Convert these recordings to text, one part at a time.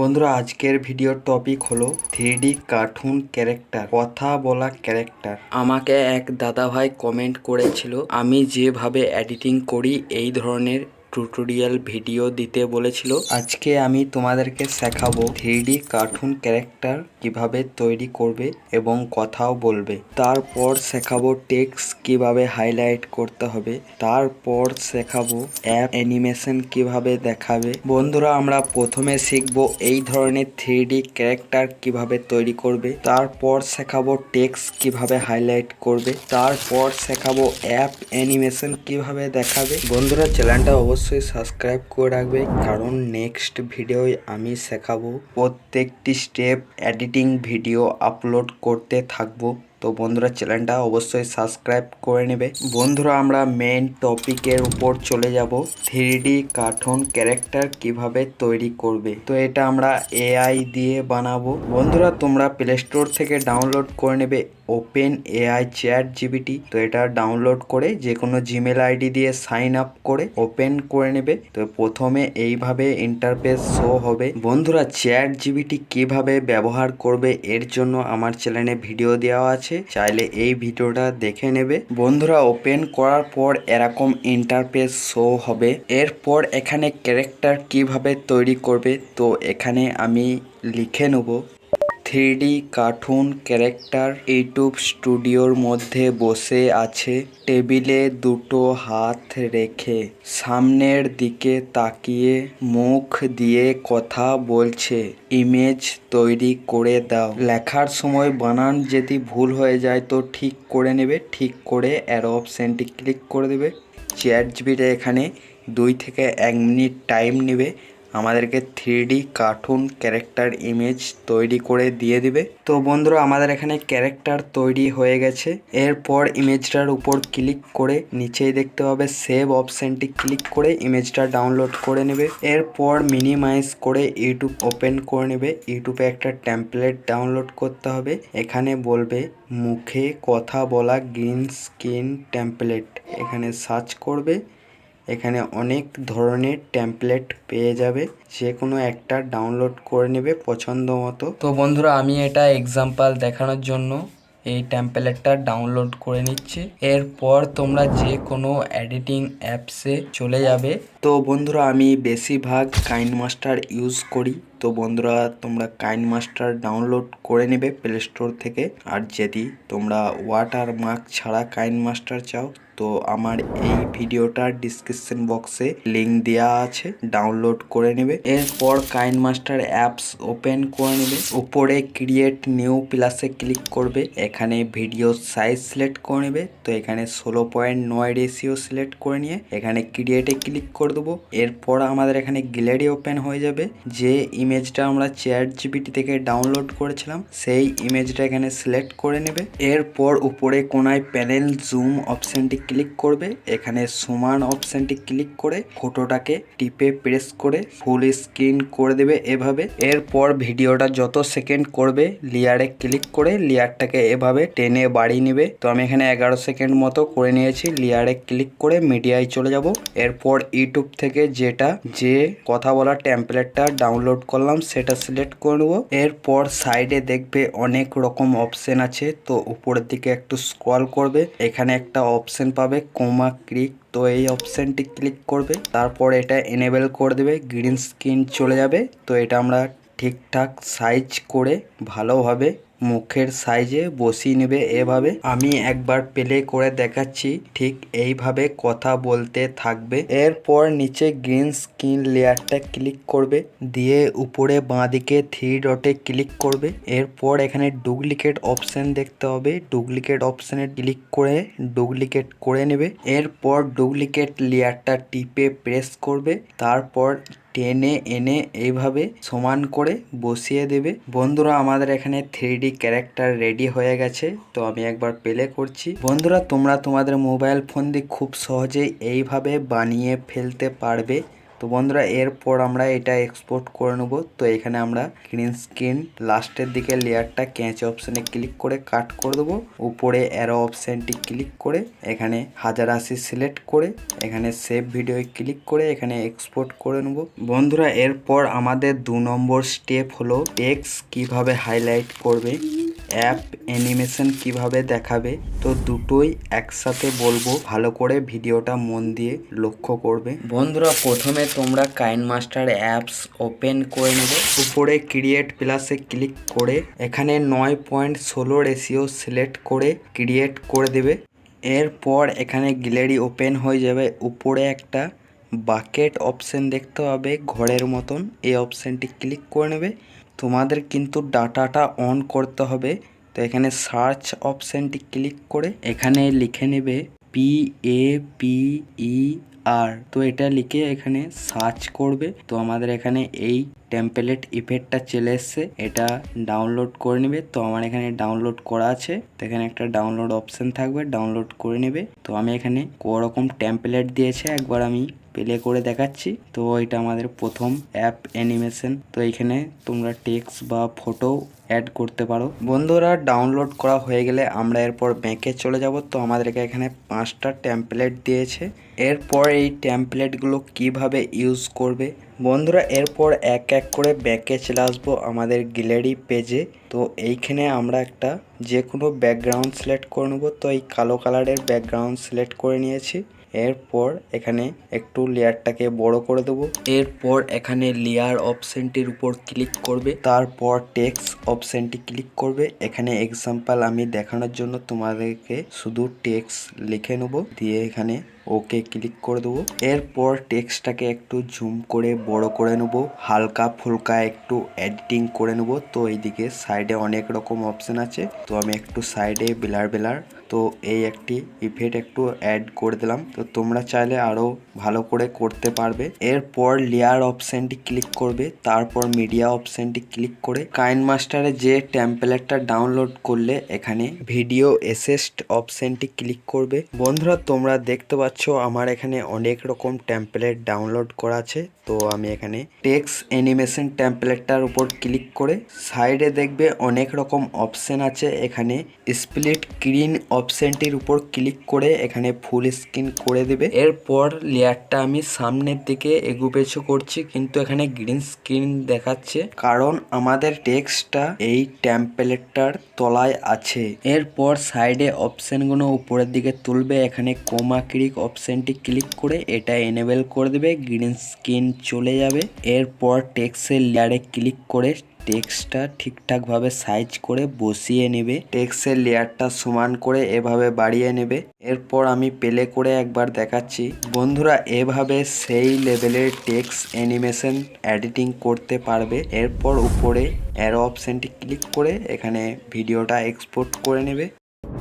বন্ধুরা, আজকের ভিডিওর টপিক হলো থ্রি কার্টুন ক্যারেক্টার কথা বলা ক্যারেক্টার আমাকে এক দাদাভাই কমেন্ট করেছিল, আমি যেভাবে এডিটিং করি, এই ধরনের টিউটোরিয়াল ভিডিও দিতে বলেছিল। আজকে আমি তোমাদেরকে শেখাবো থ্রি কার্টুন ক্যারেক্টার কীভাবে তৈরি করবে এবং কথাও বলবে। তারপর শেখাবো টেক্সট কীভাবে হাইলাইট করতে হবে। তারপর শেখাবো অ্যাপ অ্যানিমেশন কীভাবে দেখাবে। বন্ধুরা, আমরা প্রথমে শিখব এই ধরনের থ্রি ক্যারেক্টার কীভাবে তৈরি করবে। তারপর শেখাবো টেক্সট কীভাবে হাইলাইট করবে। তারপর শেখাবো অ্যাপ অ্যানিমেশন কীভাবে দেখাবে। বন্ধুরা চ্যানেলটা অবশ্যই সাবস্ক্রাইব করে রাখবে, কারণ নেক্সট ভিডিওয় আমি শেখাবো। প্রত্যেকটি স্টেপ এডিটিং ভিডিও আপলোড করতে থাকব। তো বন্ধুরা চ্যানেলটা অবশ্যই সাবস্ক্রাইব করে নেবে। বন্ধুরা, আমরা মেন টপিকের উপর চলে যাব। থ্রি কার্টুন ক্যারেক্টার কীভাবে তৈরি করবে। তো এটা আমরা এআই দিয়ে বানাবো। বন্ধুরা, তোমরা প্লে স্টোর থেকে ডাউনলোড করে নেবে। ওপেন এআই চ্যাট জিবিটি তো এটা ডাউনলোড করে যে কোনো জিমেল আইডি দিয়ে সাইন আপ করে ওপেন করে নেবে। তো প্রথমে এইভাবে ইন্টারফেস শো হবে। বন্ধুরা চ্যাট জিবিটি কীভাবে ব্যবহার করবে এর জন্য আমার চ্যানেলে ভিডিও দেওয়া আছে, চাইলে এই ভিডিওটা দেখে নেবে। বন্ধুরা, ওপেন করার পর এরকম ইন্টারফেস শো হবে। এরপর এখানে ক্যারেক্টার কীভাবে তৈরি করবে, তো এখানে আমি লিখে নেব। থ্রি কার্টুন ক্যারেক্টার ইউটিউব স্টুডিওর মধ্যে বসে আছে। টেবিলে দুটো হাত রেখে সামনের দিকে তাকিয়ে মুখ দিয়ে কথা বলছে, ইমেজ তৈরি করে দাও। লেখার সময়, বানান, যদি ভুল হয়ে যায় তো ঠিক করে নেবে, ঠিক করে অ্যারো অপশানটি ক্লিক করে দেবে। চ্যাট জিবিটা এখানে দুই থেকে এক মিনিট টাইম নেবে। আমাদেরকে থ্রি কার্টুন ক্যারেক্টার ইমেজ তৈরি করে দিয়ে দিবে। তো বন্ধুরা, আমাদের এখানে ক্যারেক্টার তৈরি হয়ে গেছে। এরপর ইমেজটার উপর ক্লিক করে নিচেই দেখতে পাবে সেভ অপশানটি ক্লিক করে ইমেজটা ডাউনলোড করে নেবে। এরপর মিনিমাইজ করে ইউটিউব ওপেন করে নেবে। ইউটিউবে একটা টেমপ্লেট ডাউনলোড করতে হবে। এখানে বলবে, মুখে কথা বলা গ্রিন স্ক্রিন টেমপ্লেট এখানে সার্চ করবে। এখানে অনেক ধরনের ট্যাম্পলেট পেয়ে যাবে। যে কোনো একটা ডাউনলোড করে নেবে পছন্দ মতো। তো বন্ধুরা, আমি এটা এক্সাম্পল দেখানোর জন্য এই ট্যাম্পলেটটা ডাউনলোড করে নিচ্ছি। এরপর তোমরা যে কোনো এডিটিং অ্যাপসে চলে যাবে। তো বন্ধুরা, আমি বেশিরভাগ কাইন মাস্টার ইউজ করি। তো বন্ধুরা, তোমরা কাইন মাস্টার ডাউনলোড করে নেবে প্লে স্টোর থেকে। আর যদি তোমরা ওয়াটার মার্ক ছাড়া কাইন মাস্টার চাও, তো আমার এই ভিডিওটার ডিসক্রিপশন বক্সে লিঙ্ক দেওয়া আছে। ডাউনলোড করে নেবে। এরপর কাইন মাস্টার অ্যাপস ওপেন করে নেবে। উপরে ক্রিয়েট নিউ প্লাসে ক্লিক করবে। এখানে ভিডিও সাইজ সিলেক্ট করে নেবে। তো এখানে ষোলো পয়েন্ট নয় রেশিও সিলেক্ট করে নিয়ে এখানে ক্রিয়েটে ক্লিক করে দেবো। এরপর আমাদের এখানে গ্যালারি ওপেন হয়ে যাবে। যে ইমেজটা আমরা চ্যাট জিপিটি থেকে ডাউনলোড করেছিলাম, সেই ইমেজটা এখানে সিলেক্ট করে নেবে। এরপর উপরে কোনায় প্যানেল জুম অপশনটি ক্লিক করবে। এখানে সমান অপশনটি ক্লিক করে ফটোটাকে টিপে প্রেস করে ফুল স্ক্রিন করে দেবে এভাবে। এরপর ভিডিওটা যত সেকেন্ড করবে, লেয়ারে ক্লিক করে লেয়ারটাকে এভাবে টেনে বাড়িয়ে নেবে। তো আমি এখানে এগারো সেকেন্ড মতো করে নিয়েছি, লেয়ারে ক্লিক করে মিডিয়ায় চলে যাব। এরপর ইউটিউব থেকে যেটা যে কথা বলার টেমপ্লেটটা ডাউনলোড করলাম, সেটা সিলেক্ট করে নেব। এরপর সাইডে দেখবে অনেক রকম অপশন আছে, তো উপরের দিকে একটু স্ক্রল করবে। এখানে একটা অপশন পাবে কোমা ক্রিক তো এই অপশানটি ক্লিক করবে। তারপর এটা এনেবেল করে দেবে গ্রিন স্ক্রিন চলে যাবে। তো এটা আমরা ঠিকঠাক সাইজ করে ভালোভাবে মুখের সাইজে বসিয়ে নেবে এভাবে। আমি একবার প্লে করে দেখাচ্ছি, ঠিক এইভাবে কথা বলতে থাকবে। এরপর নিচে গ্রিন স্ক্রিন লেয়ারটা ক্লিক করবে, দিয়ে উপরে বাঁদিকে থ্রি ডটে ক্লিক করবে। এরপর এখানে ডুপ্লিকেট অপশন দেখতে হবে। ডুপ্লিকেট অপশানে ক্লিক করে ডুপ্লিকেট করে নেবে। এরপর ডুপ্লিকেট লেয়ারটা টিপে প্রেস করবে। তারপর টেনে এনে এইভাবে সমান করে বসিয়ে দেবে। বন্ধুরা, আমাদের এখানে থ্রি ক্যারেক্টার রেডি হয়ে গেছে, তো আমি একবার প্লে করছি। বন্ধুরা, তোমরা তোমাদের মোবাইল ফোন দিয়ে খুব সহজেই এইভাবে বানিয়ে ফেলতে পারবে। তো বন্ধুরা, এরপর আমরা এটা এক্সপোর্ট করে নেব। তো এখানে আমরা গ্রিন স্ক্রিন লাস্টের দিকে লেয়ারটা ক্যাচ অপশানে ক্লিক করে কাট করে দেবো। উপরে অ্যারো অপশানটি ক্লিক করে, এখানে হাজার আশি সিলেক্ট করে, এখানে সেভ ভিডিও ক্লিক করে এখানে এক্সপোর্ট করে নেব। বন্ধুরা, এরপর আমাদের দু নম্বর স্টেপ হলো টেক্স কীভাবে হাইলাইট করবে। অ্যাপ অ্যানিমেশন কীভাবে দেখাবে? তো দুটোই একসাথে বলব, ভালো করে ভিডিওটা মন দিয়ে লক্ষ্য করবে। বন্ধুরা, প্রথমে তোমরা কাইন মাস্টার অ্যাপস ওপেন করে নেবে। উপরে ক্রিয়েট প্লাসে ক্লিক করে এখানে নয় পয়েন্ট ষোলো রেশিও সিলেক্ট করে ক্রিয়েট করে দেবে। এরপর এখানে গ্যালারি ওপেন হয়ে যাবে। উপরে একটা বাকেট অপশন দেখতে হবে, ঘরের মতন। এই অপশানটি ক্লিক করে নেবে। তোমাদের কিন্তু ডাটাটা অন করতে হবে। তো এখানে সার্চ অপশানটি ক্লিক করে এখানে লিখে নেবে পি এ পি ই আর তো এটা লিখে এখানে সার্চ করবে। তো আমাদের এখানে এই টেম্পলেট ইফেক্টটা চলে এসছে। এটা ডাউনলোড করে নেবে। তো আমার এখানে ডাউনলোড করা আছে। তো এখানে একটা ডাউনলোড অপশন থাকবে। ডাউনলোড করে নেবে। তো আমি এখানে কোরকম টেম্পলেট দিয়েছে। একবার আমি প্লে করে দেখাচ্ছি। তো এটা আমাদের প্রথম অ্যাপ অ্যানিমেশন তো এখানে তোমরা টেক্সট বা ফটো অ্যাড করতে পারো। বন্ধুরা ডাউনলোড করা হয়ে গেলে আমরা এরপর ব্যাংকে চলে যাব। তো আমাদেরকে এখানে পাঁচটা টেমপ্লেট দিয়েছে। এরপর এই টেমপ্লেটগুলো কীভাবে ইউজ করবে? বন্ধুরা, এরপর এক এক করে ব্যাকে চলে আসব আমাদের গ্যালারি পেজে তো এইখানে আমরা একটা যে কোনো ব্যাকগ্রাউন্ড সিলেক্ট করে নেব। তো এই কালো কালারের ব্যাকগ্রাউন্ড সিলেক্ট করে নিয়েছি। এরপর এখানে একটু লেয়ারটাকে বড় করে দেবো। এরপর এখানে লেয়ার অপশনটির উপর ক্লিক করবে। তারপর টেক্স অপশনটি ক্লিক করবে। এখানে এক্সাম্পল আমি দেখানোর জন্য তোমাদেরকে শুধু টেক্স লিখে নেব। দিয়ে এখানে ওকে ক্লিক করে দেবো। এরপর টেক্সটটাকে একটু জুম করে বড় করে নেব। হালকা ফুলকা একটু এডিটিং করে নেব। তো এইদিকে সাইডে অনেক রকম অপশন আছে। তো আমি একটু সাইডে বিলার বিলার তো এই একটি ইফেক্ট একটু অ্যাড করে দিলাম। তো তোমরা চাইলে আরও ভালো করে করতে পারবে। এরপর লেয়ার অপশনটি ক্লিক করবে। তারপর মিডিয়া অপশনটি ক্লিক করে কাইন মাস্টারে যে টেম্পলেটটা ডাউনলোড করলে এখানে ভিডিও এসেস্ট অপশনটি ক্লিক করবে। বন্ধুরা, তোমরা দেখতে পাচ্ছ আমার এখানে অনেক রকম টেম্পলেট ডাউনলোড করা আছে। তো আমি এখানে টেক্স অ্যানিমেশন টেম্পলেটটার উপর ক্লিক করে সাইডে দেখবে অনেক রকম অপশন আছে। এখানে স্প্লিট স্ক্রিন অপশনটির উপর ক্লিক করে এখানে ফুল স্ক্রিন করে দেবে। এরপর লেয়ারটা আমি সামনের দিকে এগুপেছো করছি, কিন্তু এখানে গ্রিন স্ক্রিন দেখাচ্ছে। কারণ আমাদের টেক্সটটা এই টেম্পলেটটার তলায় আছে। এরপর সাইডে অপশনগুলো উপরের দিকে তুলবে। এখানে কোমা ক্রিক অপশনটি ক্লিক করে এটা এনেবেল করে দেবে গ্রিন স্ক্রিন চলে যাবে। এরপর টেক্সের লেয়ারে ক্লিক করে টেক্সটটা ঠিকঠাকভাবে সাইজ করে বসিয়ে নেবে। টেক্সের লেয়ারটা সমান করে এভাবে বাড়িয়ে নেবে। এরপর আমি পেলে করে একবার দেখাচ্ছি। বন্ধুরা, এভাবে সেই লেভেলের টেক্স অ্যানিমেশন এডিটিং করতে পারবে। এরপর উপরে অ্যারো অপশনটি ক্লিক করে এখানে ভিডিওটা এক্সপোর্ট করে নেবে।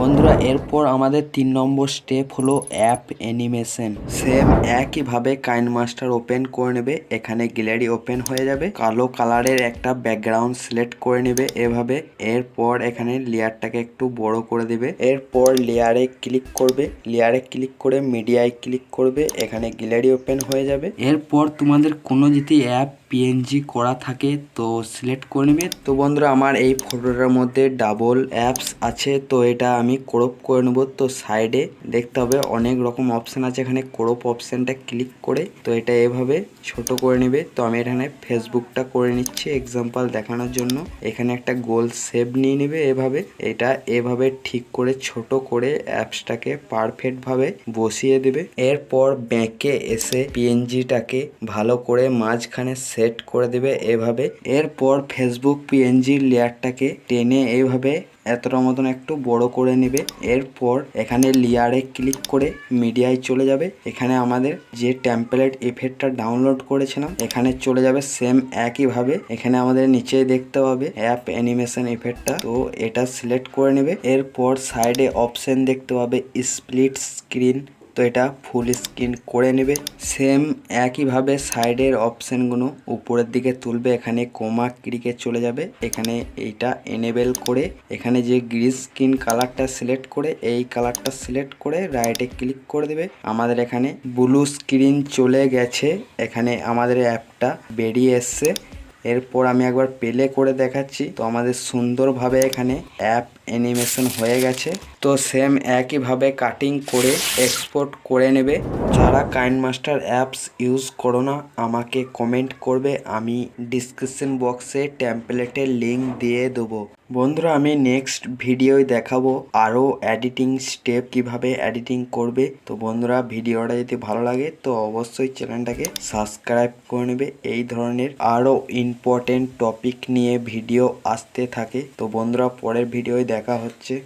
বন্ধুরা, এরপর আমাদের তিন নম্বর স্টেপ হলো অ্যাপ অ্যানিমেশন সেম একইভাবে কাইন মাস্টার ওপেন করে নেবে, এখানে গ্যালারি ওপেন হয়ে যাবে, কালো কালারের একটা ব্যাকগ্রাউন্ড সিলেক্ট করে নেবে এভাবে, এরপর এখানে লেয়ারটাকে একটু বড় করে দেবে, এরপর লেয়ারে ক্লিক করবে লেয়ারে ক্লিক করে মিডিয়ায় ক্লিক করবে, এখানে গ্যালারি ওপেন হয়ে যাবে। এরপর তোমাদের কোনো যদি অ্যাপ পিএনজি করা থাকে, তো সিলেক্ট করে নেবে। তো বন্ধুরা, আমার এই ফটোটার মধ্যে ডাবল অ্যাপস আছে, তো এটা আমি ক্রপ করে নেব। তো সাইডে দেখতে হবে, অনেক রকম অপশান আছে। এখানে ক্রপ অপশানটা ক্লিক করে, তো এটা এভাবে ছোট করে নেবে। তো আমি এখানে ফেসবুকটা করে নিচ্ছি এক্সাম্পল দেখানোর জন্য। এখানে একটা গোল সেভ নিয়ে নেবে এভাবে। এটা এভাবে ঠিক করে ছোট করে অ্যাপসটাকে পারফেক্টভাবে বসিয়ে দেবে। এরপর ব্যাকে এসে পিএনজিটাকে ভালো করে মাঝখানে সেট করে দেবে এভাবে। এরপর ফেসবুক পিএনজির লেয়ারটাকে টেনে এইভাবে এতটা মতন একটু বড় করে নেবে। এরপর এখানে লেয়ারে ক্লিক করে মিডিয়ায় চলে যাবে। এখানে আমাদের যে টেম্পলেট ইফেক্টটা ডাউনলোড করেছিলাম, এখানে চলে যাবে সেম একইভাবে। এখানে আমাদের নিচে দেখতে পাবে অ্যাপ অ্যানিমেশন ইফেক্টটা তো এটা সিলেক্ট করে নেবে। এরপর সাইডে অপশন দেখতে পাবে স্প্লিট স্ক্রিন তো এটা ফুল স্ক্রিন করে নেবে। সেম একইভাবে সাইডের অপশানগুলো উপরের দিকে তুলবে। এখানে কোমা ক্রিকে চলে যাবে। এখানে এইটা এনেবেল করে এখানে যে গ্রিন স্ক্রিন কালারটা সিলেক্ট করে, এই কালারটা সিলেক্ট করে রাইটে ক্লিক করে দেবে। আমাদের এখানে ব্লু স্ক্রিন চলে গেছে। এখানে আমাদের অ্যাপটা বেরিয়ে এসছে। এরপর আমি একবার প্লে করে দেখাচ্ছি। তো আমাদের সুন্দরভাবে এখানে অ্যাপ অ্যানিমেশন হয়ে গেছে। তো সেম একইভাবে কাটিং করে এক্সপোর্ট করে নেবে। যারা কাইন মাস্টার অ্যাপস ইউজ করো না, আমাকে কমেন্ট করবে। আমি ডিসক্রিপশন বক্সে টেমপ্লেটের লিঙ্ক দিয়ে দেবো। বন্ধুরা, আমি নেক্সট ভিডিওয় দেখাবো আরও এডিটিং স্টেপ কীভাবে এডিটিং করবে। তো বন্ধুরা ভিডিওটা যদি ভালো লাগে, তো অবশ্যই চ্যানেলটাকে সাবস্ক্রাইব করে নেবে। এই ধরনের আরও ইম্পর্টেন্ট টপিক নিয়ে ভিডিও আসতে থাকে। তো বন্ধুরা, পরের ভিডিওয় দেখা হচ্ছে।